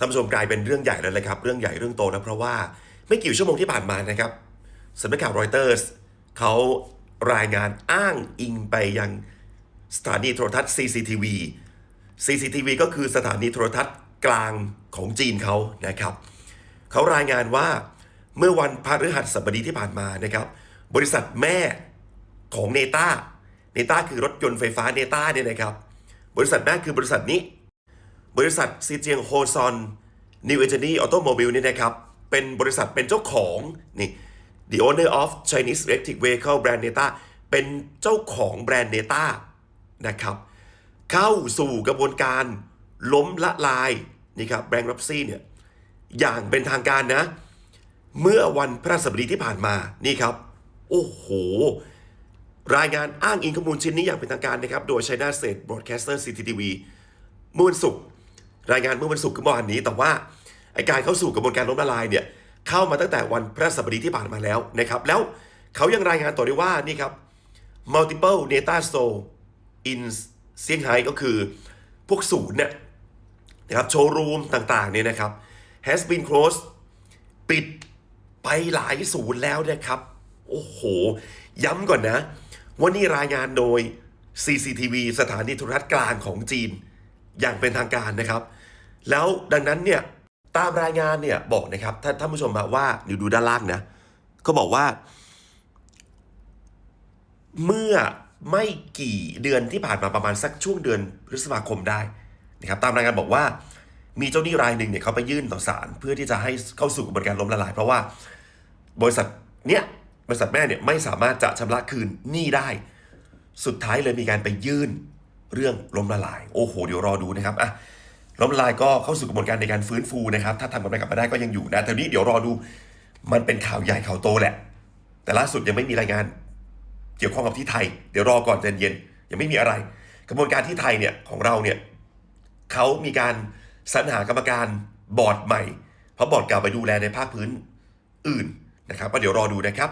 ท่านผู้ชมกลายเป็นเรื่องใหญ่แล้วเลยครับ เรื่องใหญ่เรื่องโตนะเพราะว่าไม่กี่ชั่วโมงที่ผ่านมานะครับสำนักข่าวรอยเตอร์สเขารายงานอ้างอิงไปยังสถานีโทรทัศน์ CCTV CCTV ก็คือสถานีโทรทัศน์กลางของจีนเขานะครับเขารายงานว่าเมื่อวันพฤหัสบดีที่ผ่านมานะครับ บริษัทแม่ของเนต้าเนต้าคือรถยนต์ไฟฟ้าเนต้าเนี่ยนะครับ บริษัทแม่คือบริษัทนี้ บริษัทซีเจียงโฮซอนนิวเอเจนีออโตโมบิลนี่นะครับ เป็นบริษัทเป็นเจ้าของนี่ the owner of Chinese electric vehicle brand Neta เป็นเจ้าของแบรนด์ Neta นะครับ เข้าสู่กระบวนการล้มละลายนี่ครับแบงก์รับซี่เนี่ยอย่างเป็นทางการนะ เมื่อวันพระสบดีที่ผ่านมานี่ครับ โอ้โห รายงานอ้างอิงข้อมูลชิ้นนี้อย่างเป็นทางการนะครับ โดย China State Broadcaster CCTV เมื่อวันศุก รายงานเมื่อวันศุกร์ก็เมื่อวานนี้ แต่ว่าไอการเข้าสู่กระบวนการล้มละลายเนี่ยเข้ามาตั้งแต่วันพระสบดีที่ผ่านมาแล้วนะครับแล้วเขายังรายงานต่อด้วยว่านี่ครับ multiple data store in เซี่ยงไฮ้ก็คือพวกศูนย์เนี่ยนะครับโชว์รูมต่างๆเนี่ยนะครับ has been closed ปิดไปหลายศูนย์แล้วนะครับ โอ้โห ย้ำก่อนนะ ว่านี่รายงานโดย CCTV สถานีโทรทัศน์กลางของจีน อย่างเป็นทางการนะครับ แล้วดังนั้นเนี่ยตามรายงานเนี่ยบอกนะครับท่านท่านผู้ชมมาว่าเดี๋ยวดูด้านล่างนะก็บอกว่า เมื่อไม่กี่เดือนที่ผ่านมาประมาณสักช่วงเดือนพฤษภาคมได้นะครับตามรายงานบอกว่า มีเจ้าหนี้รายหนึ่งเนี่ยเขาไปยื่นต่อศาลเพื่อที่จะให้เข้าสู่กระบวนการล้มละลาย เพราะว่าบริษัทเนี้ยบริษัทแม่เนี่ยไม่สามารถจะชำระคืนหนี้ได้ สุดท้ายเลยมีการไปยื่น เรื่องล้มละลาย โอ้โห เดี๋ยวรอดูนะครับอะล้มละลายก็เข้าสู่กระบวนการในการฟื้นฟูนะครับ ถ้าทำกำไรกลับมาได้ก็ยังอยู่นะแต่นี้เดี๋ยวรอดู มันเป็นข่าวใหญ่ข่าวโตแหละ แต่ล่าสุดยังไม่มีรายงาน เกี่ยวข้องกับที่ไทย เดี๋ยวรอก่อนเย็นยังไม่มีอะไร กระบวนการที่ไทยเนี่ยของเราเนี่ยเขามีการสรรหากรรมการบอร์ดใหม่ เพราะบอร์ดเก่าไปดูแลในภาคพื้นอื่นนะครับก็เดี๋ยวรอดูนะครับ